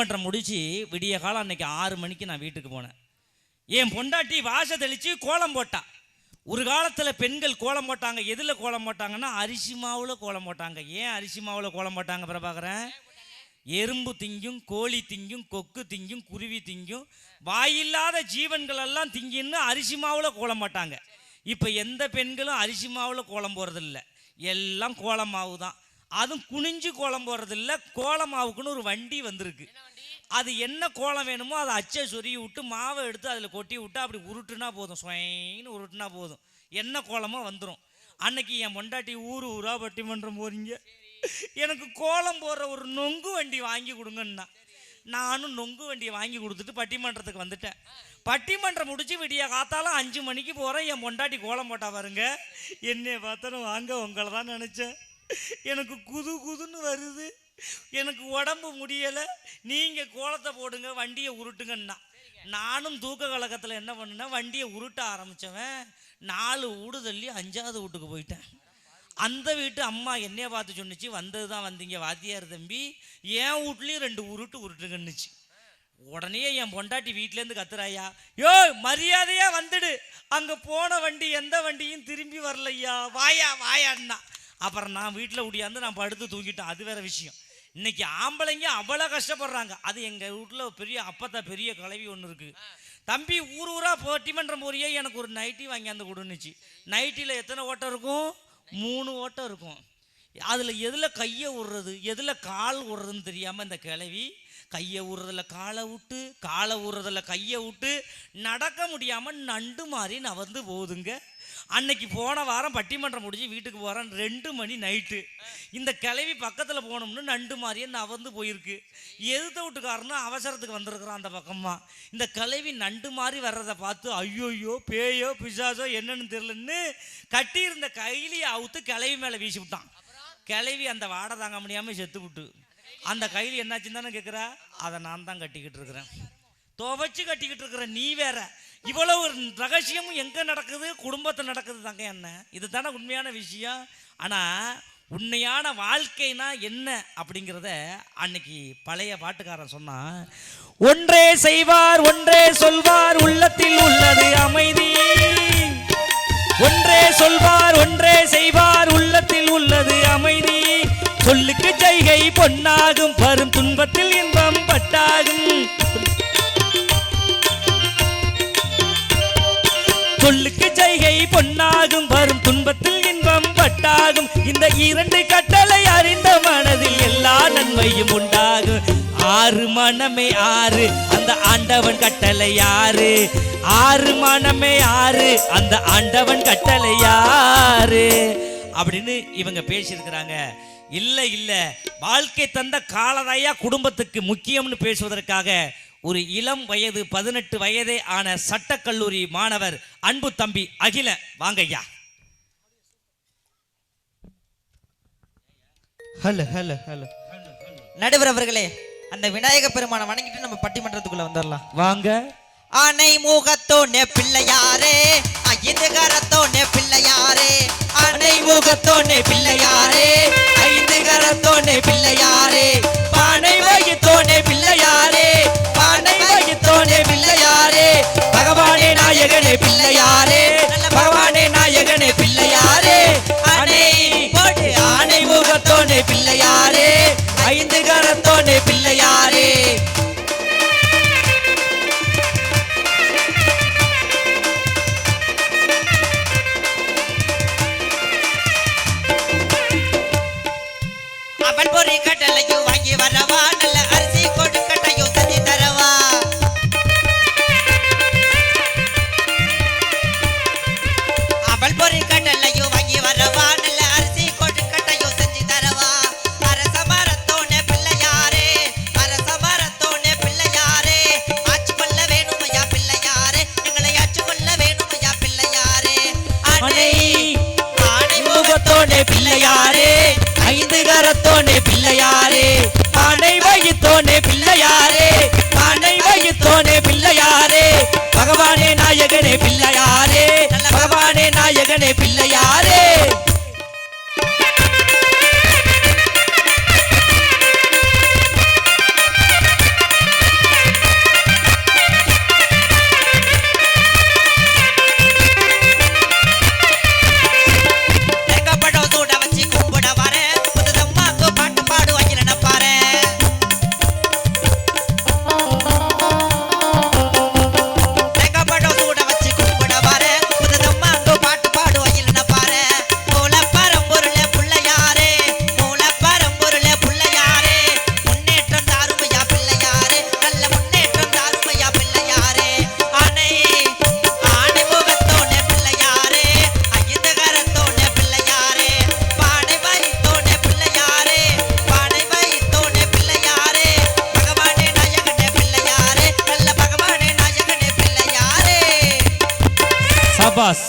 பட்டிமன்றம் முடிச்சு விடிய காலம் அன்னைக்கு ஆறு மணிக்கு நான் வீட்டுக்கு போனேன். என் பொண்டாட்டி வாசை தெளித்து கோலம் போட்டா. ஒரு காலத்தில் பெண்கள் கோலம் போட்டாங்க எதில் கோலம் போட்டாங்கன்னா அரிசி மாவில் கோலம் போட்டாங்க. ஏன் அரிசி மாவில் கோலம் போட்டாங்க பிரபாகரன் எறும்பு திங்கும் கோழி திங்கும் கொக்கு திங்கும் குருவி திங்கும் வாயில்லாத ஜீவன்கள் எல்லாம் திங்கின்னு அரிசி மாவில் கோலம் போட்டாங்க. இப்போ எந்த பெண்களும் அரிசி மாவில் கோலம் போகிறதில்ல எல்லாம் கோலம் மாவு தான் அதுவும் குனிஞ்சு கோலம் போகிறதில்ல கோலம் மாவுக்குன்னு ஒரு வண்டி வந்திருக்கு. அது என்ன கோலம் வேணுமோ அதை அச்சை சொருகி விட்டு மாவை எடுத்து அதில் கொட்டி விட்டு அப்படி உருட்டுனா போதும். சுவைன்னு உருட்டுனா போதும். என்ன கோலமோ வந்துடும் அன்னைக்கு என் பொண்டாட்டி ஊர் ஊரா பட்டிமன்றம் போறீங்க. எனக்கு கோலம் போடுற ஒரு நொங்கு வண்டி வாங்கி கொடுங்கன்னா நானும் நொங்கு வண்டியை வாங்கி கொடுத்துட்டு பட்டிமன்றத்துக்கு வந்துட்டேன். பட்டிமன்றம் முடிச்சு விடிய காத்தாலும் அஞ்சு மணிக்கு போகிறேன் என் பொண்டாட்டி கோலம் போட்டா பாருங்க. என்னைய பார்த்தாலும் வாங்க உங்களை தான் நினச்சேன். எனக்கு குது குதுன்னு வருது. எனக்கு உடம்பு முடியலை. நீங்கள் கோலத்தை போடுங்க வண்டியை உருட்டுங்கன்னா. நானும் தூக்க கழகத்தில் என்ன பண்ணுனா வண்டியை உருட்ட ஆரம்பித்தவன் நாலு வீடு தள்ளி அஞ்சாவது வீட்டுக்கு போயிட்டேன். அந்த வீட்டு அம்மா என்னைய பார்த்து சொன்னுச்சு வந்தது தான் வந்தீங்க வாத்தியார் தம்பி. என் வீட்லேயும் ரெண்டு உருட்டு உருட்டுங்கன்னுச்சு. உடனே என் பொண்டாட்டி வீட்டிலேருந்து கத்துறாயா யோ மரியாதையா வந்துடு. அங்கே போன வண்டி எந்த வண்டியும் திரும்பி வரலையா? வாயா வாயான்னா. அப்புறம் நான் வீட்டில் உடியாந்து நான் படுத்து தூங்கிட்டேன். அது வேற விஷயம். இன்னைக்கு ஆம்பளைங்க அவ்வளோ கஷ்டப்படுறாங்க. அது எங்கள் வீட்டில் பெரிய அப்பத்தா பெரிய கலவி ஒன்று இருக்குது தம்பி ஊர் ஊரா பட்டிமன்றம் போறியே எனக்கு ஒரு நைட்டி வாங்கியாந்து கொடுன்னுச்சு. நைட்டியில் எத்தனை ஓட்டம் இருக்கும்? மூணு ஓட்டம் இருக்கும். அதில் எதில் கையை விடுறது எதில் கால் விடுறதுன்னு தெரியாமல் இந்த கிழவி கையை விடுறதுல காலை விட்டு காலை விடுறதுல கையை விட்டு நடக்க முடியாமல் நண்டு மாதிரி நவந்து போகுதுங்க. அன்னைக்கு போன வாரம் பட்டிமன்றம் முடிஞ்சு வீட்டுக்கு போகிறேன் ரெண்டு மணி நைட்டு. இந்த கிளவி பக்கத்தில் போனோம்னு நண்டு மாதிரியே நவந்து போயிருக்கு. எதிர்த்த வீட்டுக்காரனும் அவசரத்துக்கு வந்திருக்கிறான் அந்த பக்கமாக இந்த கிளவி நண்டு மாதிரி வர்றதை பார்த்து ஐயோயோ பேயோ பிசாசோ என்னன்னு தெரிலன்னு கட்டியிருந்த கைலியை அவுத்து கிளவி மேலே வீசி விட்டான். கிளவி அந்த வாடை தாங்க முடியாமல் செத்து விட்டு. அந்த கைலி என்னாச்சுன்னு தானே கேட்குறா அதை நான் தான் கட்டிக்கிட்டு இருக்கிறேன். துவைச்சு கட்டிக்கிட்டு இருக்கிற நீ வேற. இவ்வளவு ஒரு ரகசியமும் எங்கே நடக்குது? குடும்பத்தில் நடக்குது தங்க என்ன? இதுதானே உண்மையான விஷயம். ஆனால் உண்மையான வாழ்க்கைனா என்ன அப்படிங்கிறத அன்னைக்கு பழைய பாட்டுக்காரன் சொன்னான். ஒன்றே செய்வார் ஒன்றே சொல்வார் உள்ளத்தில் உள்ளது அமைதி. ஒன்றே சொல்வார் ஒன்றே செய்வார் உள்ளத்தில் உள்ளது அமைதி. சொல்லுக்கு ஜெய்கை பொன்னாகும் வரும் துன்பத்தில் இன்பம் பட்டாகும். சொல்லுக்கு ஜெய்கை பொன்னாகும் வரும் துன்பத்தில் இன்பம் பட்டாகும். இந்த இரண்டு கட்டளை அறிந்த மனதில் எல்லா நன்மையும் உண்டாகும். ஆறு மனமே ஆறு அந்த ஆண்டவன் கட்டளை யாரு? ஆறு மனமே ஆறு அந்த ஆண்டவன் கட்டளை யாரு? அப்படின்னு இவங்க பேசியிருக்கிறாங்க. இல்லை இல்லை. வாழ்க்கை தந்த காலதாயா குடும்பத்துக்கு முக்கியம்னு பேசுவதற்காக ஒரு இளம் வயது பதினெட்டு வயதே ஆன சட்டக்கல்லூரி மாணவர் அன்பு தம்பி அகில. வாங்கய்யா. Hello hello hello. நடுவர் அவர்களே அந்த விநாயக பெருமானை வணங்கிட்டு நம்ம பட்டிமன்றத்துக்குள்ள வந்துடலாம் வாங்க. அணை முகத்தோனே பிள்ளையாரே ஐந்து கரத்தோனே பிள்ளையாரே. அணை முகத்தோனே பிள்ளையாரே ஐந்து கரத்தோனே பிள்ளையாரே. பானை வகித்தோனே பிள்ளையாரே ஐந்து கரத்தோனே பிள்ளையாரே. அவன் பொறி கட்டளையும்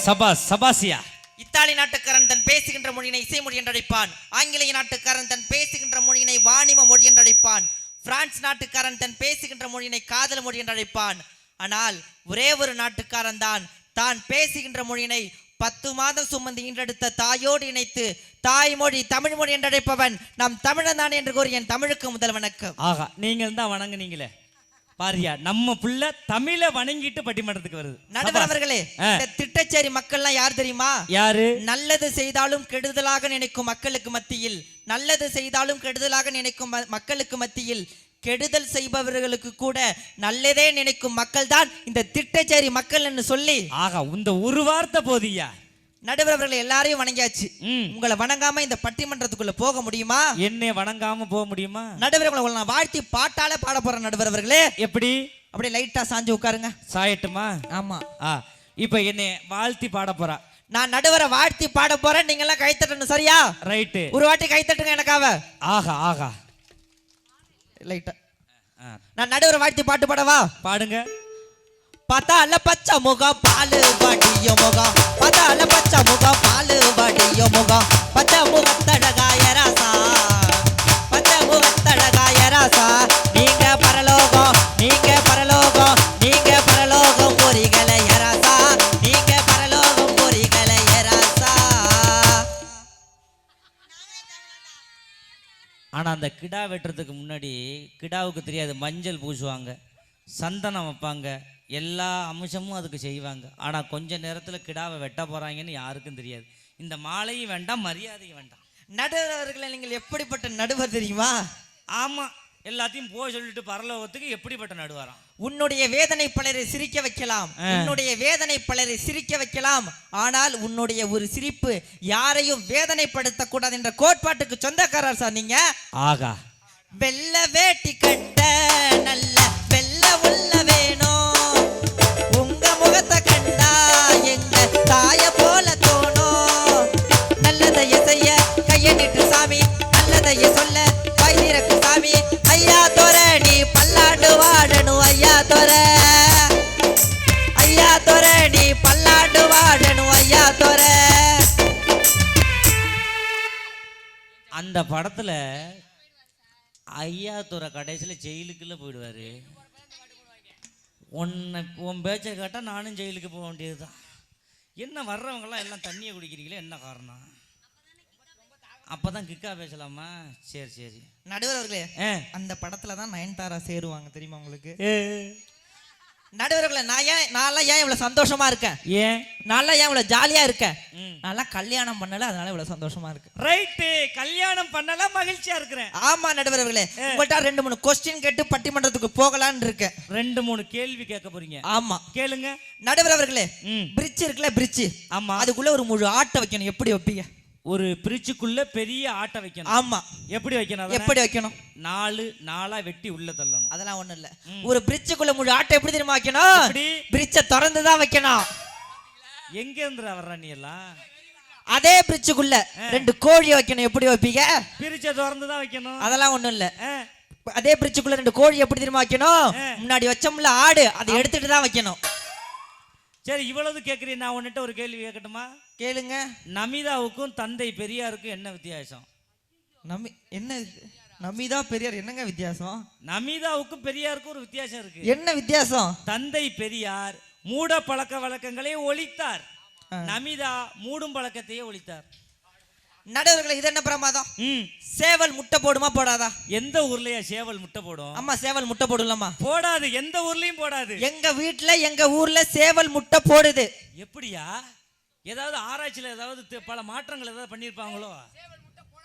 சபாஸ் சபாசியா. இத்தாலி நாட்டுக்காரன் தன் பேசுகின்ற மொழியினை இசை மொழி என்றழைப்பான். ஆங்கிலேய நாட்டுக்காரன் தன் பேசுகின்ற மொழியினை வாணிப மொழி என்றழைப்பான். பிரான்ஸ் நாட்டுக்காரன் தன் பேசுகின்ற மொழியினை காதல் மொழி என்றழைப்பான். ஆனால் ஒரே ஒரு நாட்டுக்காரன் தான். தான் பேசுகின்ற மொழியினை பத்து மாதம் சுமந்து ஈன்றெடுத்த தாயோடு இணைத்து தாய்மொழி தமிழ் மொழி என்றழைப்பவன் நம் தமிழன் தான் என்று கூறி என் தமிழுக்கு முதல் வணக்கம். ஆகா நீங்கள் தான் வணங்குனீங்களே. பாரியா நம்ம புள்ள தமிழை வணங்கிட்டு பட்டிமன்றத்துக்கு வருது. நடுவர். அவர்களே. இந்த திட்டச்சேரி மக்கள்லாம் யார் தெரியுமா? யாரு? நல்லது செய்தாலும் கெடுதலாக நினைக்கும் மக்களுக்கு மத்தியில் நல்லது செய்தாலும் கெடுதலாக நினைக்கும் ம- மக்களுக்கு மத்தியில் கெடுதல் செய்பவர்களுக்கு கூட நல்லதே நினைக்கும் மக்கள் தான் இந்த திட்டச்சேரி மக்கள் என்று சொல்லி. ஆகா இந்த ஒரு வார்த்தை போதியா நடுவர் அவர்கள் எல்லாரையும் வணங்கியாச்சு. உங்களை வணங்காம இந்த பட்டிமன்றத்துக்குள்ள போக முடியுமா? என்னை வணங்காம போக முடியுமா? நடுவர் அவர்களை நான் வாழ்த்தி பாட்டால பாட போறேன் நடுவர் அவர்களே எப்படி? அப்படியே லைட்டா சாஞ்சு உட்காருங்க. சாயட்டுமா? ஆமா. ஆ இப்ப என்னை வாழ்த்தி பாட போறா. நான் நடுவரை வாழ்த்தி பாட போறேன் நீங்க எல்லாம் கைத்தட்டணும் சரியா? ரைட்டு. ஒரு வாட்டி கைத்தட்டுங்க எனக்காக. ஆகா ஆகா. லைட்டா. நான் நடுவரை வாழ்த்தி பாட்டு பாடவா? பாடுங்க. பத்தால பச்சை முகம் பாலு வடிய முகம் பத்தால பச்சை முகம் பாலு வடிய முகம் பச்சை முகத்தழகாய ராசா. பச்சை முகத்தழகாய ராசா. நீங்க பரலோகம் நீங்க பரலோகம் நீங்க பரலோகம் பொறிகளை ராசா. நீங்க பரலோகம் பொறிகளை ராசா. ஆனா அந்த கிடா வெட்டுறதுக்கு முன்னாடி கிடாவுக்கு தெரியாது மஞ்சள் பூசுவாங்க. சந்தனம் வைப்பாங்க. எல்லா அம்சமும் அதுக்கு செய்வாங்க. ஆனா கொஞ்ச நேரத்துல கிடாவை வெட்ட போறாங்கன்னு யாருக்கும் தெரியாது. இந்த மாலையும் வேண்டாம் மரியாதையும் வேண்டாம். நடுவர் அவர்களை நீங்கள் எப்படிப்பட்ட நடுவர் தெரியுமா? ஆமா. எல்லாத்தையும் போய் சொல்லிட்டு பரலோகத்துக்கு எப்படிப்பட்ட நடுவாராம்? உன்னுடைய வேதனை பலரை சிரிக்க வைக்கலாம். உன்னுடைய வேதனை பலரை சிரிக்க வைக்கலாம். ஆனால் உன்னுடைய ஒரு சிரிப்பு யாரையும் வேதனைப்படுத்த கூடாது என்ற கோட்பாட்டுக்கு சொந்தக்காரர் சார் நீங்க. ஆகா. வெள்ள வேட்டி கட்ட நல்ல வெள்ள கண்டா எங்க போல தோணும். கைய நிட்டு சாமி. சொல்ல சாமி. ஐயா துறை கடைசியில் பல்லாண்டு ஐயா ஐயா ஐயா அந்த படத்துல கடைசியில ஜெயிலுக்குள்ள போயிடுவாரு. உன்னை உன் பேச்சை கேட்டால் நானும் ஜெயிலுக்கு போக வேண்டியதுதான். என்ன வர்றவங்கெல்லாம் எல்லாம் தண்ணியை குடிக்கிறீங்களே என்ன காரணம்? அப்பதான் கிக்கா பேசலாமா? சரி சரி. நடுவர் அவர்களே அந்த படத்துல தான் நயன்தாரா சேருவாங்க தெரியுமா உங்களுக்கு? நடுவர்களே நான் ஏன் நான்லாம் ஏன் இவ்வளவு சந்தோஷமா இருக்கேன்? ஏன்? நான்லாம் ஏன் இவ்வளவு ஜாலியா இருக்கேன்? நான்லாம் கல்யாணம் பண்ணல அதனால இவ்வளவு சந்தோஷமா இருக்கு. ரைட்டு கல்யாணம் பண்ணலாம் மகிழ்ச்சியா இருக்கிறேன். ஆமா நடுவர்களே. உங்கள்கிட்ட ரெண்டு மூணு கொஸ்டின் கேட்டு பட்டிமன்றத்துக்கு போகலான்னு இருக்கேன். ரெண்டு மூணு கேள்வி கேட்க போறீங்க. ஆமா. கேளுங்க. நடுவர்களே ம். பிரிட்ஜ் இருக்குல்ல பிரிட்ஜ் ஆமா. அதுக்குள்ள ஒரு முழு ஆட்டை வைக்கணும். எப்படி வைப்பீங்க? ஒரு பிரிட்ஜுக்குள்ள பெரிய ஆட்டை வைக்கணும். ஆமா. எப்படி வைக்கணும்? எப்படி வைக்கணும்? நாலு நாளா வெட்டி உள்ள தள்ளணும். அதெல்லாம் ஒண்ணும் இல்ல. ஒரு பிரிட்ஜுக்குள்ள முழு ஆட்டை எப்படி தெரியுமா வைக்கணும்? பிரிட்ஜை திறந்து தான் வைக்கணும். எங்க இருந்து வர்ற நீ எல்லாம்? அதே பிரிட்ஜுக்குள்ள ரெண்டு கோழி வைக்கணும். எப்படி வைப்பீங்க? பிரிச்ச திறந்து தான் வைக்கணும். அதெல்லாம் ஒண்ணும் இல்ல. அதே பிரிட்ஜுக்குள்ள ரெண்டு கோழி எப்படி தெரியுமா வைக்கணும்? முன்னாடி வச்சோம்ல ஆடு அதை எடுத்துட்டு தான் வைக்கணும். சரி இவ்வளவு கேக்குறீ நான் உன்கிட்ட ஒரு கேள்வி கேட்கட்டுமா? கேளுங்க. நமிதாவுக்கும் தந்தை பெரியாருக்கும் என்ன வித்தியாசம்? நம்பி என்ன இது? நம்பிதா பெரியார் என்னங்க வித்தியாசம்? நமிதாவுக்கும் பெரியாருக்கும் ஒரு வித்தியாசம் இருக்கு. என்ன வித்தியாசம்? தந்தை பெரியார் மூட பழக்க வழக்கங்களை ஒழித்தார். நமிதா மூடும் பழக்கத்தையே ஒழித்தார். நடுவர்களை இது என்ன பிரமாதம்? சேவல் முட்டை போடுமா போடாதா? எந்த ஊர்லயா சேவல் முட்டை போடும்? அம்மா சேவல் முட்டை போடலாமா? போடாது எந்த ஊர்லயும் போடாது. எங்க வீட்ல எங்க ஊர்ல சேவல் முட்டை போடுது. எப்படியா? ஏதாவது ஆராய்ச்சியில் ஏதாவது பல மாற்றங்கள் ஏதாவது பண்ணியிருப்பாங்களோ?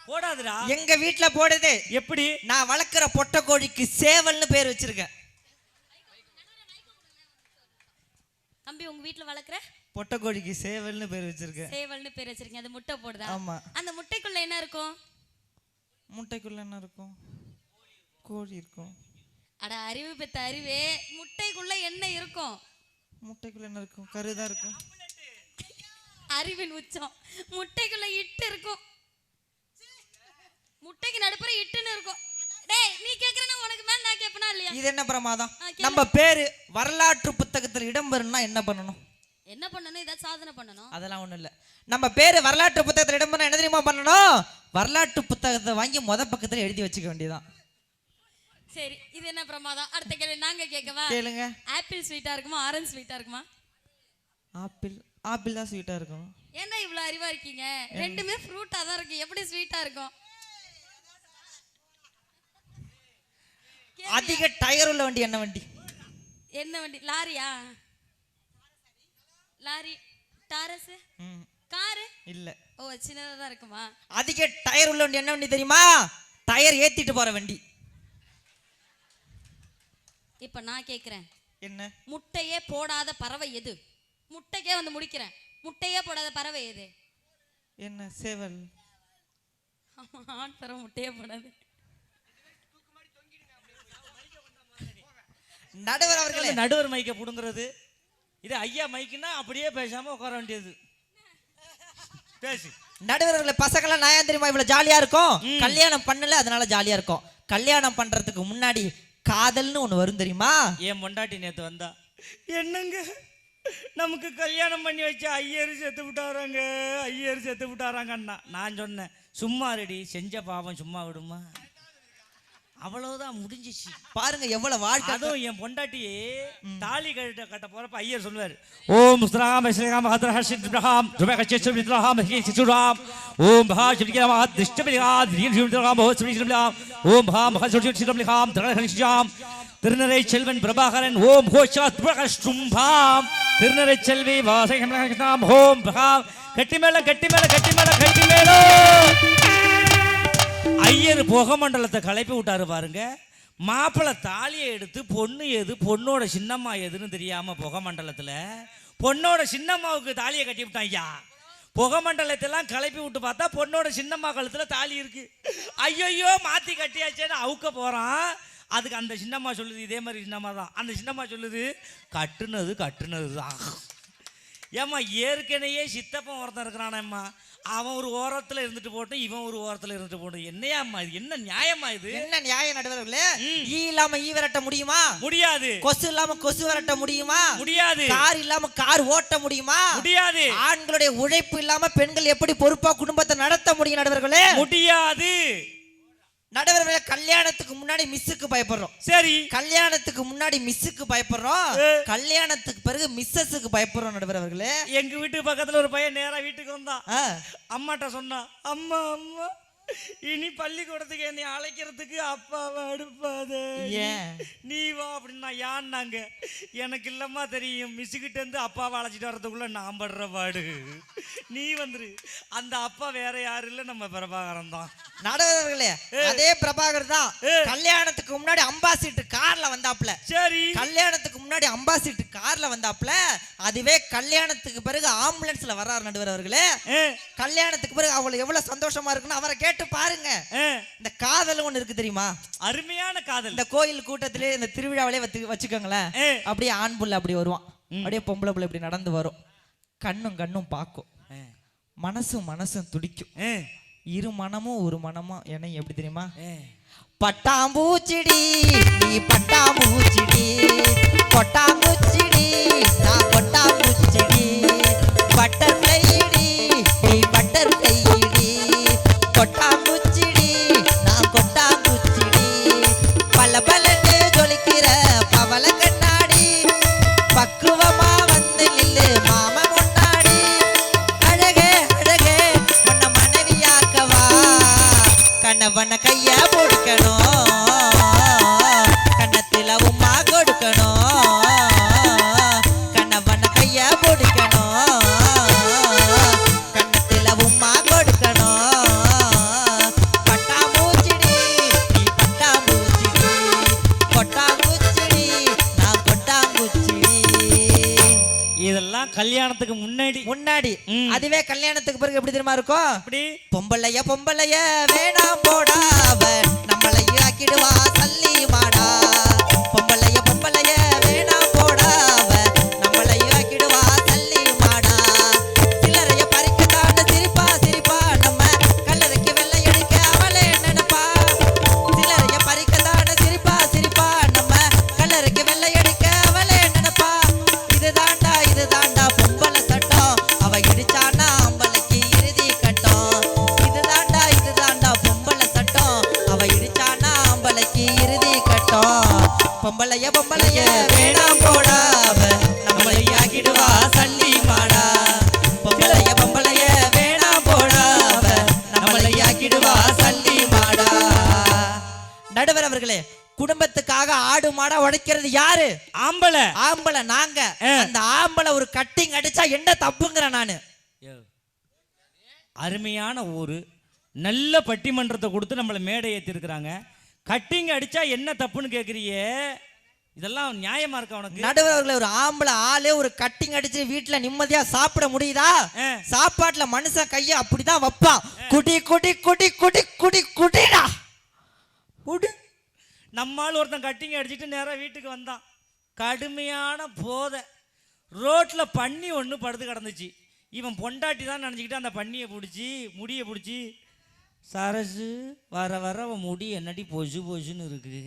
போடாதுடா. எங்க வீட்ல போடுது. எப்படி? நான் வளர்க்குற பொட்டை கோழிக்கு சேவல்னு பேர் வச்சிருக்கேன். தம்பி உங்க வீட்ல வளர்க்குற? பொட்டை கோழிக்கு சேவல்னு பேர் வச்சிருக்கேன் சேவல்னு பேர் வச்சிருக்கீங்க. அது முட்டை போடுதா? ஆமா. அந்த முட்டைக்குள்ள என்ன இருக்கும்? முட்டைக்குள்ள என்ன இருக்கும்? கோழி இருக்கும். அட அறிவு பெத்த அறிவே. முட்டைக்குள்ள என்ன இருக்கும்? முட்டைக்குள்ள என்ன இருக்கும்? கருதான் இருக்கும். அறிவின் உச்சம். முட்டைக்குள்ள இட்டு இருக்கும். முட்டைக்கு நடுப்புற இட்டுன்னு இருக்கும். டேய் நீ கேக்குறனா உனக்கு மேல நான் கேப்பனா இல்லையா? இது என்ன பிரமாதம். நம்ம பேரு வரலாற்று புத்தகத்தில் இடம்பெறணும்னா என்ன பண்ணணும்? என்ன பண்ணணும்? ஏதாவது சாதனை பண்ணணும்? அதெல்லாம் ஒண்ணும் இல்ல. நம்ம பேரு வரலாற்று புத்தகத்துல இடம் என்ன தெரியுமா பண்ணணும்? வரலாற்று புத்தகத்தை வாங்கி முத பக்கத்துல எழுதி வச்சுக்க வேண்டியதான் சரி இது என்ன பிரமாதம்? அடுத்த கேள்வி நாங்க கேட்கவா? கேளுங்க. ஆப்பிள் ஸ்வீட்டா இருக்குமா? ஆரஞ்சு ஸ்வீட்டா இருக்குமா? ஆப்பிள் ஆப்பிள் தான் ஸ்வீட்டா இருக்கும். ஏன்டா இவ்வளவு அறிவா இருக்கீங்க. ரெண்டுமே ஃப்ரூட்டா தான் இருக்கு எப்படி ஸ்வீட்டா இருக்கும்? அதிக டயர் உள்ள வண்டி என்ன வண்டி? என்ன வண்டி? லாரியா? Lorry Taurus car? இல்ல. ஓ சின்னதா தான் இருக்குமா? அதிக டயர் உள்ள வண்டி என்ன வண்டி தெரியுமா? டயர் ஏத்திட்டு போற வண்டி. இப்ப நான் கேக்குறேன். என்ன? முட்டையே போடாத பறவை எது? முட்டைக்கே வந்து முடிக்கிறேன். முட்டையே போடாத பறவை எது? என்ன சேவல். ஆமா, ஆண் பறவை முட்டையே போடாது. நடுவர் அவர்களே. நடுவர் மைக்கை புடுங்கிறது. இது ஐயா மைக்குன்னா அப்படியே பேசாம உட்கார வேண்டியது. பேசு. நடுவர் அவர்களே பசங்களாம் நான் ஏன் தெரியுமா இவ்வளவு ஜாலியா இருக்கும்? கல்யாணம் பண்ணல அதனால ஜாலியா இருக்கும். கல்யாணம் பண்றதுக்கு முன்னாடி காதல்னு ஒண்ணு வரும் தெரியுமா? என் பொண்டாட்டி நேத்து வந்தா. என்னங்க? நமக்கு கல்யாணம் பண்ணி வச்ச ஐயர் செத்து விட்டாராங்க ஐயர் செத்து விட்டாராங்கண்ணா. நான் சொன்னேன் சும்மா ரெடி செஞ்ச பாவம் சும்மா விடுமா? அவ்வளவுதான் முடிஞ்சிச்சு. பாருங்க எவ்வளவு வாழ்க்கை அதுவும் என் பொண்டாட்டி தாலி கட்ட கட்ட போறப்ப ஐயர் சொல்லுவார் ஓம் ஸ்ராம் ஸ்ரீராம் ஹத்ரஹ சித்ரஹாம் துபக சித்ரஹாம் சித்ரஹாம் ஓம் பா சித்ரஹாம் திஷ்டபிரஹாம் திஷ்டபிரஹாம் ஓ ஸ்ரீராம் ஓம் பா மஹ சித்ரஹாம் திரஹனிஷாம் திருநரை செல்வன் பிரபாகரன் ஓம் ஹோஷாத் பிரகஷ்டும்பாம் திருநரை செல்வி வாசகம் ஓம் பகாம் கட்டி மேல கட்டி மேல கட்டி மேல கட்டி மேல ஐயர் புகை மண்டலத்தை கலைப்பி விட்டாரு பாருங்க. மாப்பிள்ளை தாலியை எடுத்து பொண்ணு எது பொண்ணோட சின்னம்மா எதுன்னு தெரியாம புகை மண்டலத்தில் பொண்ணோட சின்னம்மாவுக்கு தாலியை கட்டி விட்டான் ஐயா. புகை மண்டலத்தெல்லாம் கலப்பி விட்டு பார்த்தா பொண்ணோட சின்னம்மா கழுத்தில் தாலி இருக்கு. ஐயையோ மாத்தி கட்டியாச்சேன்னு அவுக்க போறான். அதுக்கு அந்த சின்னம்மா சொல்லுது இதே மாதிரி சின்னம்மா தான் அந்த சின்னம்மா சொல்லுது கட்டுனது கட்டுனது தான் ஏம்மா ஏற்கனவே சித்தப்பன் ஒருத்தன் இருக்கிறானேம்மா. அவன் ஒரு ஓரத்துல இருந்துட்டு போட்டும் இவன் ஒரு ஓரத்துல இருந்துட்டு போட்டும் என்னையாம்மா இது? என்ன நியாயமா இது? என்ன நியாய நடுவர்களே? ஈ இல்லாம ஈ விரட்ட முடியுமா? முடியாது. கொசு இல்லாம கொசு விரட்ட முடியுமா? முடியாது. கார் இல்லாம கார் ஓட்ட முடியுமா? முடியாது. ஆண்களுடைய உழைப்பு இல்லாம பெண்கள் எப்படி பொறுப்பா குடும்பத்தை நடத்த முடியும் நடுவர்களே? முடியாது. நடுவர்களே கல்யாணத்துக்கு முன்னாடி மிஸ்ஸுக்கு பயப்படுறோம். சரி. கல்யாணத்துக்கு முன்னாடி மிஸ்ஸுக்கு பயப்படுறோம். கல்யாணத்துக்கு பிறகு மிஸ்ஸஸுக்கு பயப்படுறோம் நடுவர்களே. எங்க வீட்டு பக்கத்துல ஒரு பையன் நேரா வீட்டுக்கு வந்தான். அம்மாட்ட சொன்னா அம்மா அம்மா. இனி பள்ளிக்கூடத்துக்கு என்னை அழைக்கிறதுக்கு அப்பாவை அடுப்பாத? நீ வா அப்படின்னா யான்னாங்க எனக்கு இல்லம்மா தெரியும். மிஸ்ஸுக்கிட்ட இருந்து அப்பாவை அழைச்சிட்டு வர்றதுக்குள்ள நான் படுற பாடு. நீ வந்துரு. அந்த அப்பா வேற யாரும் இல்ல நம்ம பிரபாகரன் தான். நடுவர்களே அதே பிரபாகர் தான். கல்யாணத்துக்கு முன்னாடி அம்பாசிட்டு கார்ல வந்தாப்ல சரி. கல்யாணத்துக்கு முன்னாடி அம்பாசிட்டு கார்ல வந்தாப்ல அதுவே கல்யாணத்துக்கு பிறகு ஆம்புலன்ஸ்ல வர்றாரு நடுவர் அவர்களே. கல்யாணத்துக்கு பிறகு அவளை எவ்வளவு சந்தோஷமா இருக்குன்னு அவரை கேட்டு பாருங்க. ஏ, இந்த காதல் ஒண்ணு இருக்கு தெரியுமா? அருமையான காதல். இந்த கோயில் கூட்டத்திலே இந்த திருவிழாவிலே வச்சு வச்சுக்கோங்களேன். அப்படியே ஆண் புள்ள அப்படி வருவான். அப்படியே பொம்பளை புள்ள இப்படி நடந்து வரும். கண்ணும் கண்ணும் பார்க்கும். மனசும் மனசும் துடிக்கும். இரு மனமும் ஒரு மனமும் என்ன எப்படி தெரியுமா. பட்டாம்பூச்சிடி நீ பட்டாம்பூச்சிடி. கொட்டாம்பூச்சிடி நான் கொட்டாம்பூச்சிடி பட்டர் இதெல்லாம் கல்யாணத்துக்கு முன்னாடி. முன்னாடி. அதுவே கல்யாணத்துக்கு பிறகு எப்படி தெரியுமா இருக்கும்? அப்படி. பொம்பளைய பொம்பளைய வேணாம் போடா அவ நம்மளையும் ஆக்கிடுவா தள்ளி மாடா மாடா உடைக்கிறது யாரு? ஆம்பளை. ஆம்பளை நாங்க. அந்த ஆம்பளை ஒரு கட்டிங் அடிச்சா என்ன தப்புங்கிற நானு. அருமையான ஊர். நல்ல பட்டிமன்றத்தை கொடுத்து நம்மளை மேடை ஏற்றிருக்கிறாங்க கட்டிங் அடிச்சா என்ன தப்புன்னு கேட்குறியே இதெல்லாம் நியாயமா இருக்கா உனக்கு? நடுவர் அவர்களே ஒரு ஆம்பளை ஆளே ஒரு கட்டிங் அடிச்சு வீட்டுல நிம்மதியா சாப்பிட முடியுதா. சாப்பாட்டுல மனுஷன் கைய அப்படிதான் வைப்பான். குடி குடி குடி குடி குடி குடிடா. குடி. நம்மால் ஒருத்தன் கட்டிங் அடிச்சுட்டு நேராக வீட்டுக்கு வந்தான். கடுமையான போதை. ரோட்டில் பன்னி ஒன்று படுத்து கிடந்துச்சு. இவன் பொண்டாட்டி தான் நினச்சிக்கிட்டு அந்த பன்னியை பிடிச்சி முடியை பிடிச்சி சரசு வர வர அவன் முடி என்னடி பொசு பொசுன்னு இருக்குது.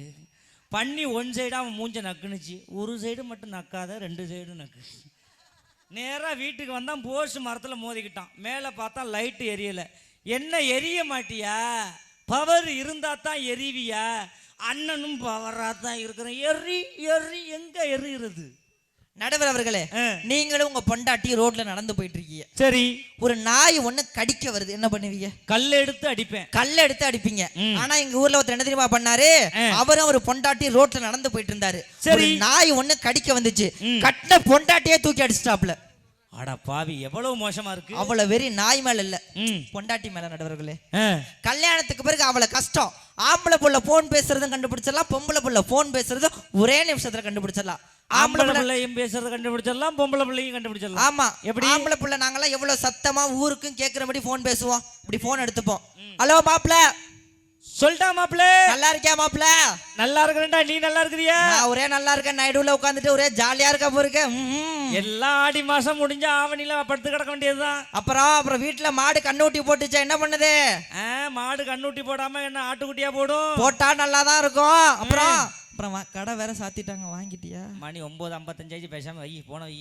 பன்னி ஒன் சைடு அவன் மூஞ்ச நக்குனுச்சு. ஒரு சைடு மட்டும் நக்காத ரெண்டு சைடு நக்கு நேராக வீட்டுக்கு வந்தான் போஸ் மரத்தில் மோதிக்கிட்டான். மேலே பார்த்தா லைட்டு எரியலை. என்ன எரிய மாட்டியா? பவர் இருந்தால் தான் எரிவியா? அண்ணனும் பவராக தான் இருக்கிறேன். எரி எரி எங்கே எரிகிறது நடுவர் அவர்களே. நீங்களும் உங்க பொண்டாட்டி ரோட்ல நடந்து போயிட்டு இருக்கீங்க சரி. ஒரு நாய் ஒண்ணு கடிக்க வருது. என்ன பண்ணுவீங்க? கல் எடுத்து அடிப்பேன். கல்ல எடுத்து அடிப்பீங்க. ஆனா எங்க ஊர்ல ஒருத்தர் என்ன தெரியுமா பண்ணாரு. அவரும் ஒரு பொண்டாட்டி ரோட்ல நடந்து போயிட்டு இருந்தாரு சரி. நாய் ஒண்ணு கடிக்க வந்துச்சு. ம். கட்டின பொண்டாட்டியே தூக்கி அடிச்சிட்டாப்ல அட பாவி எவ்வளவு மோசமா இருக்கு? அவ்வளவு வெறி நாய் மேல இல்ல. பொண்டாட்டி மேல நடுவர்களே. கல்யாணத்துக்கு பிறகு அவளை கஷ்டம். ஆம்பளை புள்ள போன் பேசுறதும் கண்டுபிடிச்சிடலாம் பொம்பளை புள்ள போன் பேசுறதும் ஒரே நிமிஷத்துல கண்டுபிடிச்சிடலாம். ஆம்பளை ஆம்பளை புள்ள பிள்ளையும் பேசுறத கண்டுபிடிச்சிடலாம் பொம்பளை பிள்ளையும் கண்டுபிடிச்சிடலாம். ஆமா. எப்படி? ஆம்பளை புள்ள நாங்கெல்லாம் எவ்வளவு சத்தமா ஊருக்கும் கேக்குறபடி போன் பேசுவோம். இப்படி போன் எடுத்துப்போம். ஹலோ மாப்ள சொல்லிட்டா மாப்பிள்ள நல்லா இருக்கியா மாப்ள நல்லா இருக்கிறேன்டா நீ நல்லா இருக்கிறியா? ஒரே நல்லா இருக்கேன். நைடுல உட்காந்துட்டு ஒரே ஜாலியா இருக்க போருக்க எல்லாம் ஆடி மாசம் முடிஞ்ச ஆவணில படுத்து கிடக்க வேண்டியதுதான். அப்புறம் அப்புறம் வீட்டுல மாடு கண்ணூட்டி போட்டுச்சா என்ன பண்ணுது? மாடு கண்ணுட்டி போடாம என்ன ஆட்டுக்குட்டியா போடும்? போட்டா நல்லா தான் இருக்கும். அப்புறம்? அப்புறம் கடை வேற சாத்திட்டாங்க வாங்கிட்டியா? மணி ஒன்பது ஐம்பத்தஞ்சாச்சு பேசாம வை போன வை.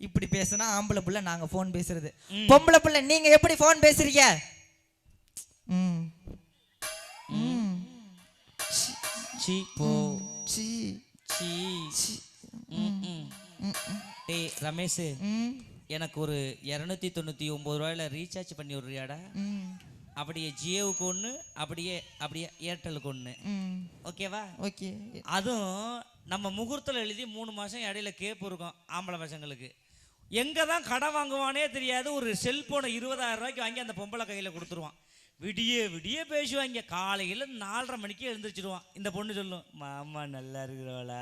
இப்படி பேசுனா ஆம்பளை புள்ள நாங்க ஃபோன் பேசுறது. பொம்பளை புள்ள நீங்க எப்படி ஃபோன் பேசுறீங்க? ம். சீ போ சீ சீ ம். டேய் ரமேஷ். எனக்கு ஒரு இரநூத்தி தொண்ணூற்றி ஒம்பது ரூபாயில ரீசார்ஜ் பண்ணி விடுறியாடா? ம் அப்படியே ஜியோவுக்கு ஒன்று அப்படியே அப்படியே ஏர்டெலுக்கு ஒன்று ம் ஓகேவா? ஓகே அதுவும் நம்ம முகூர்த்தத்தில் எழுதி மூணு மாதம் இடையில கேப் இருக்கும் ஆம்பளை பசங்களுக்கு. எங்கே தான் கடன் வாங்குவானே தெரியாது ஒரு செல்போனை இருபதாயிரம் ரூபாய்க்கு வாங்கி அந்த பொம்பளை கையில் கொடுத்துருவான். விடிய விடிய பேசுவாங்க காலையில் நாலரை மணிக்கு எழுந்திரிச்சிடுவான் இந்த பொண்ணு சொல்லும் மாமா நல்லா இருக்கிறவளா?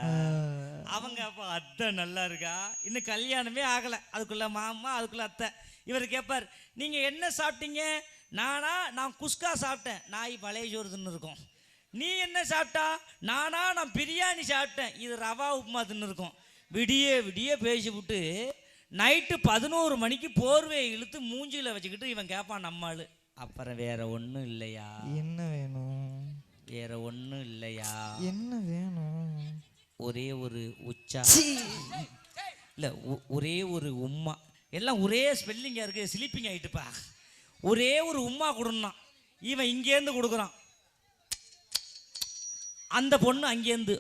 அவங்க அப்போ அத்தை நல்லா இருக்கா? இன்னும் கல்யாணமே ஆகலை. அதுக்குள்ள மாமா அதுக்குள்ள அத்தை. இவர் கேட்பார் நீங்கள் என்ன சாப்பிட்டீங்க? நானா நான் குஸ்கா சாப்பிட்டேன். நாய் பழைய சோறு தின்னு இருக்கும். நீ என்ன சாப்பிட்டா? நானா நான் பிரியாணி சாப்பிட்டேன். இது ரவா உப்புமா தின்னு இருக்கும். விடிய விடிய பேசி விட்டு நைட்டு பதினோரு மணிக்கு போர்வையை இழுத்து மூஞ்சியில் வச்சுக்கிட்டு இவன் கேட்பான் நம்மாள் அப்புறம் வேற ஒன்றும் இல்லையா? என்ன வேணும்? வேற ஒன்றும் இல்லையா? என்ன வேணும்? ஒரே ஒரு உச்சா? இல்லை ஒரே ஒரு உம்மா. எல்லாம் ஒரே ஸ்பெல்லிங்காக இருக்குது ஸ்லீப்பிங் ஆகிட்டுப்பா ஒரே ஒரு உம்மா கொடுன்னான் இவன் இங்கேருந்து கொடுக்குறான். அந்த பொண்ணு அங்கேருந்து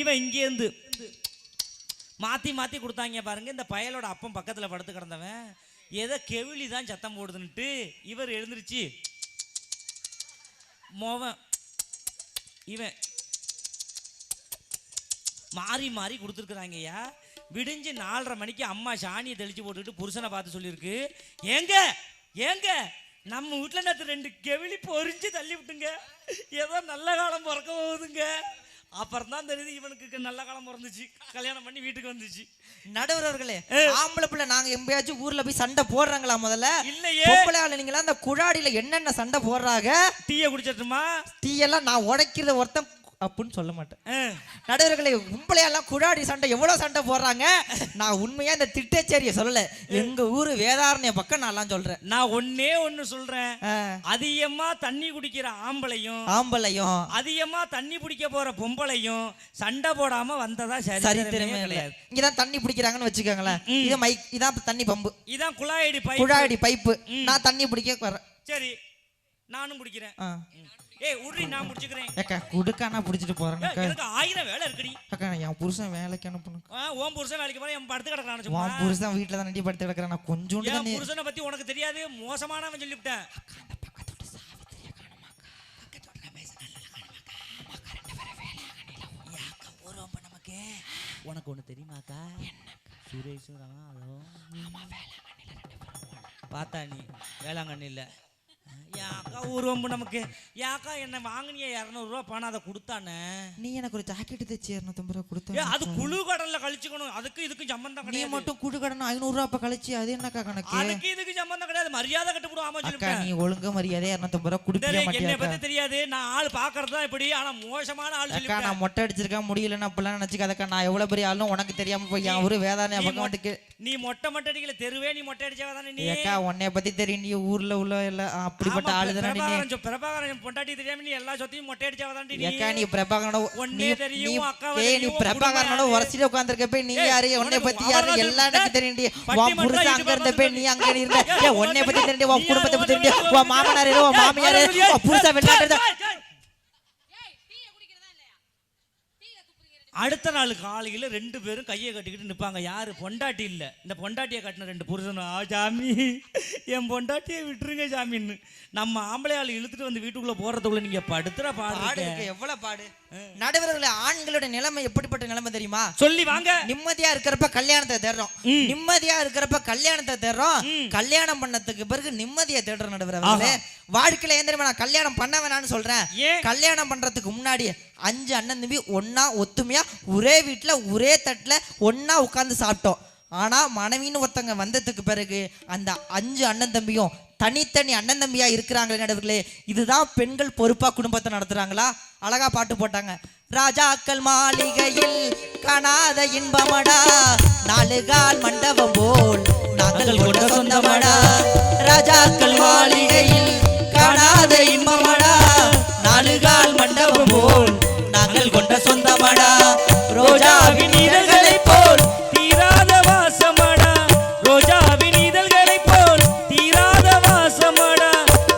இவன் இங்கேருந்து மாற்றி மாற்றி கொடுத்தாங்க பாருங்க இந்த பயலோட அப்பன் பக்கத்தில் படுத்து கிடந்தவன். ஏதோ கெவிலி தான் சத்தம் போடுதுன்ட்டு இவர் எழுந்திருச்சு. மோவன் இவன் மாறி மாறி கொடுத்துருக்குறாங்கய்யா விடிஞ்சு நாலரை மணிக்கு அம்மா சாணியை தெளிச்சு போட்டுட்டு புருஷனை பார்த்து சொல்லியிருக்கு. ஏங்க ஏங்க நம்ம வீட்டில் நேற்று ரெண்டு கெவிலி பொறிஞ்சு தள்ளி விட்டுங்க ஏதோ நல்ல காலம் பிறக்க போகுதுங்க. அப்புறம் தான் தெரியுது இவனுக்கு நல்ல காலம் பிறந்துச்சு. கல்யாணம் பண்ணி வீட்டுக்கு வந்துச்சு. நடுவர்களே ஆம்பளை பிள்ளை நாங்க எங்கேயாச்சும் ஊர்ல போய் சண்டை போடுறாங்களா முதல்ல? இல்லையே. பொம்பளை ஆளுங்களா அந்த குழாடியில என்னென்ன சண்டை போடுறாங்க? டீயை குடிச்சிட்டுமா தீயெல்லாம் நான் உடைக்கிறத ஒருத்தன் அப்படின்னு சொல்ல மாட்டேன். நடுவர்களே கும்பலையெல்லாம் குழாடி சண்டை எவ்வளவு சண்டை போடுறாங்க? நான் உண்மையா இந்த திட்டச்சேரியை சொல்லல. எங்க ஊரு வேதாரண்ய பக்கம் நான்லாம் சொல்றேன். நான் ஒன்னே ஒன்று சொல்கிறேன் ஆ, அதிகமா தண்ணி குடிக்கிற ஆம்பளையும் ஆம்பளையும். அதிகமா தண்ணி பிடிக்க போற பொம்பளையும் சண்டை போடாம வந்ததா சரித்திரமே சரித்திரமே இல்ல கிடையாது. இங்கதான் தண்ணி பிடிக்கிறாங்கன்னு வச்சுக்கோங்களேன். இது மைக் இதான் தண்ணி பம்பு. இதான் குழாயடி பை குழாடி பைப்பு. நான் தண்ணி பிடிக்க வரேன் சரி நானும் பிடிக்கிறேன் ஆ. ஏய் உடனே நான் முடிச்சுக்கிறேன் அக்கா நான் பிடிச்சிட்டு போறேன் எனக்கு ஆயிரம் வேலை இருக்குடி. அக்கா என் புருஷன் வேலைக்கு அனுப்பணும் ஆ, உன் புருஷன் நாளைக்கு போறேன் என் படுத்து கிடக்குறான் சும்மா. புருஷன் வீட்டுல தான் நடி படுத்து கிடக்குறேன். புருஷனை பத்தி உனக்கு தெரியாது மோசமானவன் சொல்லிவிட்டேன். உனக்கு ஒன்று தெரியுமாக்கா சுரேஷும் ரமா அதுவும் பார்த்தா நீ வேளாங்கண்ணியில் அக்கா ஊர்வம்பு நமக்கு. அக்கா என்ன வாங்கினிய இரநூறுவா பணம் அதை கொடுத்தானே? நீ எனக்கு ஒரு ஜாக்கெட் தைச்சு இரநூத்தம்பது ரூபா கொடுத்த அது குழு கடல்ல கழிச்சுக்கணும். அதுக்கு இதுக்கு சம்பந்தம் நீ மட்டும் குடு கடன்? ஐநூறு ரூபா அப்ப கழிச்சு அது என்னக்கா கணக்கு? அதுக்கு இதுக்கு சம்பந்தம் கிடையாது. மரியாதை கட்டுப்படும் ஆமா அக்கா நீ ஒழுங்கா மரியாதை இரநூத்தம்பது ரூபா கொடுப்பியா என்னை பத்தி தெரியாது. நான் ஆள் பாக்குறது தான் இப்படி ஆனா மோசமான ஆள் அக்கா நான் மொட்டை அடிச்சிருக்கேன் முடியலன்னு அப்பெல்லாம் நினைச்சுக்காதக்கா நான் எவ்வளவு பெரிய ஆளும் உனக்கு தெரியாம போய் என் ஊரு வேதானே பக்கம் மாட்டுக்கு நீ மொட்டை மொட்டை அடிக்கல தெருவே நீ மொட்டை அடிச்சவ தானே நீ? ஏக்கா உன்னைய பத்தி தெரியும். நீ ஊர்ல உள்ள எல்லாம் அப்படிப்பட்ட நீ? பிரபாகரன் சொ- பிரபாகரன் பொண்டாட்டி தெரியாம நீ எல்லா சொத்தையும் மொட்டை அடிச்சவ தாண்டி நீ. ஏக்கா நீ பிரபாகரனோட நீ தெரியும், நீ அக்காவை ஏய் நீ தெரியும், பிரபாகரனோட குடும்பம் உரசில உட்கார்ந்திருக்க போய் நீ ஏய், யாரு? உன்னை பத்தி யாரு சொல்லு. எனக்கு தெரியும்டி. உன் புருஷன் அங்க இருந்த போய் நீ அங்க இருந்த. ஏய், உன்னை பத்தி தெரியும் நீ குடும்பத்தை பத்தி தெரியும் மாமனார் ஏய், மாமியார்? உன் புருஷன் ஏய், வெளிநாட்டு ஏய், ஏய். அடுத்த நாள் காலையில ரெண்டு பேரும் கையை கட்டிக்கிட்டு நிப்பாங்க யாரு? பொண்டாட்டி இல்ல. இந்த பொண்டாட்டியை கட்டின ரெண்டு புருஷனும் ஆ சாமி என் பொண்டாட்டியை விட்டுருங்க சாமின்னு. நம்ம ஆம்பளை ஆள் இழுத்துட்டு வந்து வீட்டுக்குள்ள போறதுக்குள்ள நீங்க படுத்துற பாடு எவ்வளவு பாடு? நடுவர்கள ஆண்களோட நிலைமை எப்படிப்பட்ட நிலைமை தெரியுமா? சொல்லி வாங்க. நிம்மதியா இருக்கிறப்ப கல்யாணத்தை தேடுறோம். நிம்மதியா இருக்கிறப்ப கல்யாணத்தை தேடுறோம். கல்யாணம் பண்ணதுக்கு பிறகு நிம்மதியை தேடுற நடுவர்களே வாழ்க்கையில ஏன் தெரியுமா? நான் கல்யாணம் பண்ண வேணாம்னு சொல்றேன்? கல்யாணம் பண்றதுக்கு முன்னாடி அஞ்சு அண்ணன் தம்பி ஒண்ணா ஒத்துமையா ஒரே வீட்டுல ஒரே தட்டுல ஒண்ணா உட்கார்ந்து சாப்பிட்டோம். ஆனா மனைவின்னு ஒருத்தங்க வந்ததுக்கு பிறகு அந்த அஞ்சு அண்ணன் தம்பியும் தனித்தனி அண்ணன் தம்பியா இருக்கிறாங்களே நடுவர்களே இதுதான் பெண்கள் பொறுப்பா குடும்பத்தை நடத்துறாங்களா? அழகா பாட்டு போட்டாங்க. ராஜாக்கள் மாளிகையில் காணாத இன்பமடா நாலு கால் மண்டபம் போல் நாங்கள் கொண்ட சொந்தமடா. ராஜாக்கள் மாளிகையில் காணாத இன்பமடா. நாலு கால் மண்டபம் போல் நாங்கள் கொண்ட சொந்தமடா. ரோஜாவின் இதழ்களை போல் தீராத வாசமடா. ரோஜாவின் இதழ்களை போல் தீராத வாசமடா.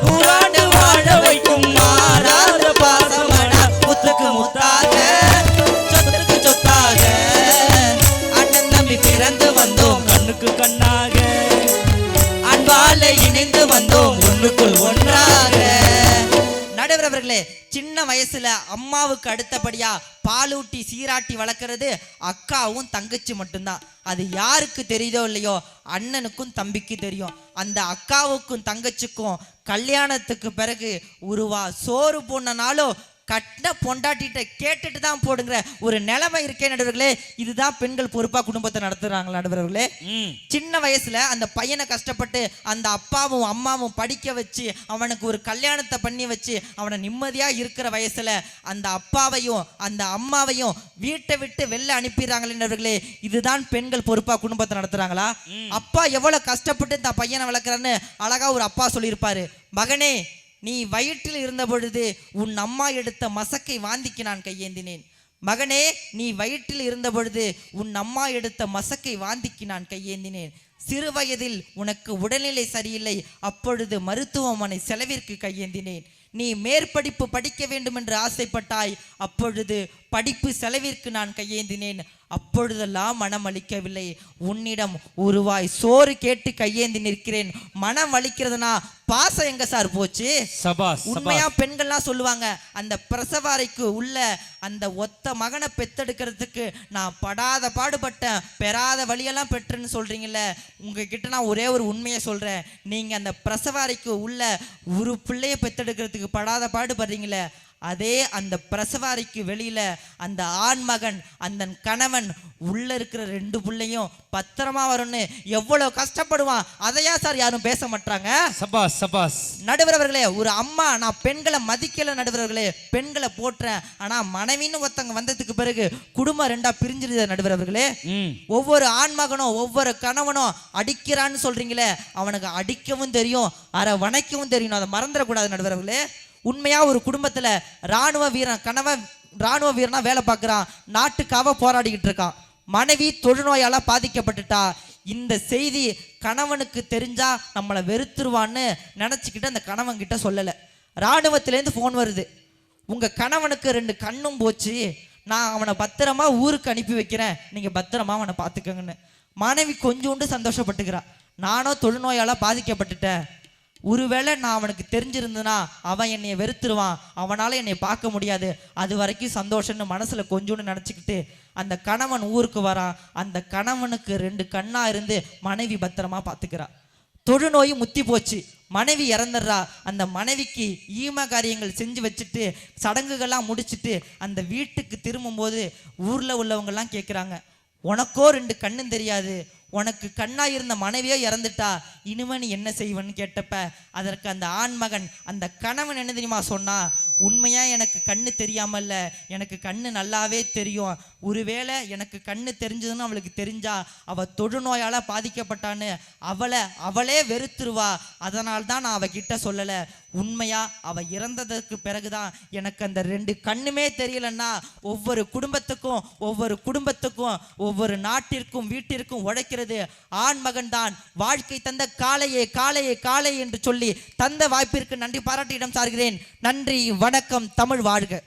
நூறாண்டு வாழ வைக்கும் மாறாத பாசமடா. முத்துக்கு முத்தாக சொத்துக்கு சொத்தாக. அண்ணன் தம்பி பிறந்து வந்தோம் கண்ணுக்கு கண்ணாக. அன்பால இணைந்து வந்தோம் ஒன்றுக்குள் ஒன்று சின்ன வயசுல அம்மாவுக்கு அடுத்தபடியா பாலூட்டி சீராட்டி வளர்க்கறது அக்காவும் தங்கச்சி மட்டும்தான். அது யாருக்கு தெரியுதோ இல்லையோ அண்ணனுக்கும் தம்பிக்கு தெரியும். அந்த அக்காவுக்கும் தங்கச்சிக்கும் கல்யாணத்துக்கு பிறகு உருவா சோறு போனனாலும் கட்டின பொண்டாட்டிட்ட கேட்டுட்டு தான் போடுங்கிற ஒரு நிலைமை இருக்கே நடுவர்களே. இதுதான் பெண்கள் பொறுப்பா குடும்பத்தை நடத்துறாங்களா நடுவர்களே. சின்ன வயசுல அந்த பையனை கஷ்டப்பட்டு அந்த அப்பாவும் அம்மாவும் படிக்க வச்சு அவனுக்கு ஒரு கல்யாணத்தை பண்ணி வச்சு அவனை நிம்மதியா இருக்கிற வயசுல அந்த அப்பாவையும் அந்த அம்மாவையும் வீட்டை விட்டு வெளில அனுப்பிடுறாங்களே இதுதான் பெண்கள் பொறுப்பா குடும்பத்தை நடத்துறாங்களா? அப்பா எவ்வளவு கஷ்டப்பட்டு இந்த பையனை வளர்க்குறான்னு அழகா ஒரு அப்பா சொல்லியிருப்பாரு. மகனே நீ வயிற்றில் இருந்த பொழுது உன் அம்மா எடுத்த மசக்கை வாந்திக்கு நான் கையேந்தினேன். மகனே நீ வயிற்றில் இருந்த பொழுது உன் அம்மா எடுத்த மசக்கை வாந்திக்கு நான் கையேந்தினேன். சிறு வயதில் உனக்கு உடல்நிலை சரியில்லை அப்பொழுது மருத்துவமனை செலவிற்கு கையேந்தினேன். நீ மேற்படிப்பு படிக்க வேண்டும் என்று ஆசைப்பட்டாய் அப்பொழுது படிப்பு செலவிற்கு நான் கையேந்தினேன். அப்பொழுதெல்லாம் மனம் அளிக்கவில்லை உன்னிடம் ஒருவாய் சோறு கேட்டு கையேந்தி நிற்கிறேன். மனம் அளிக்கிறதுனா பாசம் எங்க சார் போச்சு? உண்மையா பெண்கள்லாம் சொல்லுவாங்க அந்த பிரசவ அறைக்கு உள்ள அந்த ஒத்த மகனை பெத்தெடுக்கிறதுக்கு நான் படாத பாடுபட்டேன். பெறாத வழியெல்லாம் பெற்றேன்னு சொல்றீங்கல்ல உங்ககிட்ட நான் ஒரே ஒரு உண்மையை சொல்றேன். நீங்க அந்த பிரசவ அறைக்கு உள்ள ஒரு பிள்ளைய பெத்தெடுக்கிறதுக்கு படாத பாடு படுறீங்களே அதே அந்த பிரசவ அறைக்கு வெளியில அந்த ஆண் மகன் அந்த கணவன் உள்ள இருக்கிற ரெண்டு பிள்ளையும் பத்திரமா வரும்னு எவ்வளவு கஷ்டப்படுவான்? அதையா சார் யாரும் பேச மாட்டாங்க சபாஸ் சபாஸ் நடுவரவர்களே ஒரு அம்மா நான் பெண்களை மதிக்கல நடுவரவர்களே பெண்களை போட்டுறேன் ஆனா மனைவின்னு ஒருத்தங்க வந்ததுக்கு பிறகு குடும்பம் ரெண்டா பிரிஞ்சிருது நடுவரவர்களே. ஒவ்வொரு ஆண்மகனும் ஒவ்வொரு கணவனும் அடிக்கிறான்னு சொல்றீங்களே அவனுக்கு அடிக்கவும் தெரியும் அரை வணைக்கவும் தெரியும். அதை மறந்துடக்கூடாது நடுவரவர்களே. உண்மையா ஒரு குடும்பத்துல ராணுவ வீரன் கணவன் ராணுவ வீரனா வேலை பார்க்குறான் நாட்டுக்காக போராடிக்கிட்டு இருக்கான். மனைவி தொழுநோயால பாதிக்கப்பட்டுட்டா. இந்த செய்தி கணவனுக்கு தெரிஞ்சா நம்மளை வெறுத்துருவான்னு நினச்சிக்கிட்டு அந்த கணவன் கிட்ட சொல்லலை. இராணுவத்திலேருந்து ஃபோன் வருது. உங்கள் கணவனுக்கு ரெண்டு கண்ணும் போச்சு. நான் அவனை பத்திரமா ஊருக்கு அனுப்பி வைக்கிறேன். நீங்கள் பத்திரமா அவனை பார்த்துக்கங்கன்னு. மனைவி கொஞ்சோண்டு சந்தோஷப்பட்டுக்கிறான் நானும் தொழுநோயால பாதிக்கப்பட்டுட்டேன். ஒருவேளை நான் அவனுக்கு தெரிஞ்சிருந்தனா அவன் என்னை வெறுத்துருவான். அவனால் என்னை பார்க்க முடியாது. அது வரைக்கும் சந்தோஷம்னு மனசில் கொஞ்சோன்னு நினச்சிக்கிட்டு அந்த கணவன் ஊருக்கு வரான். அந்த கணவனுக்கு ரெண்டு கண்ணாக இருந்து மனைவி பத்திரமா பார்த்துக்கிறா தொழுநோய் முத்தி போச்சு. மனைவி இறந்துடுறா. அந்த மனைவிக்கு ஈம காரியங்கள் செஞ்சு வச்சுட்டு சடங்குகள்லாம் முடிச்சிட்டு அந்த வீட்டுக்கு திரும்பும்போது ஊரில் உள்ளவங்கெல்லாம் கேட்குறாங்க உனக்கோ ரெண்டு கண்ணும் தெரியாது. உனக்கு கண்ணா இருந்த மனைவியோ இறந்துட்டா இனிமே நீ என்ன செய்வன்னு கேட்டப்ப அதற்கு அந்த ஆண்மகன் அந்த கணவன் என்ன தெரியுமா சொன்னா உண்மையா எனக்கு கண்ணு தெரியாமல்ல எனக்கு கண்ணு நல்லாவே தெரியும். ஒருவேளை எனக்கு கண்ணு தெரிஞ்சதுன்னு அவளுக்கு தெரிஞ்சா அவ தொழுநோயால பாதிக்கப்பட்டான்னு அவளை அவளே வெறுத்துருவா. அதனால்தான் நான் அவகிட்ட சொல்லலை. உண்மையா அவ இறந்ததற்கு பிறகுதான் எனக்கு அந்த ரெண்டு கண்ணுமே தெரியலன்னா ஒவ்வொரு குடும்பத்துக்கும் ஒவ்வொரு குடும்பத்துக்கும் ஒவ்வொரு நாட்டிற்கும் வீட்டிற்கும் உழைக்கிறது ஆண்மகன் தான் வாழ்க்கை தந்த காளையே காலையே காளை என்று சொல்லி தந்த வாய்ப்பிற்கு நன்றி பாராட்டியிடம் சார்கிறேன். நன்றி வணக்கம் தமிழ் வாழ்க.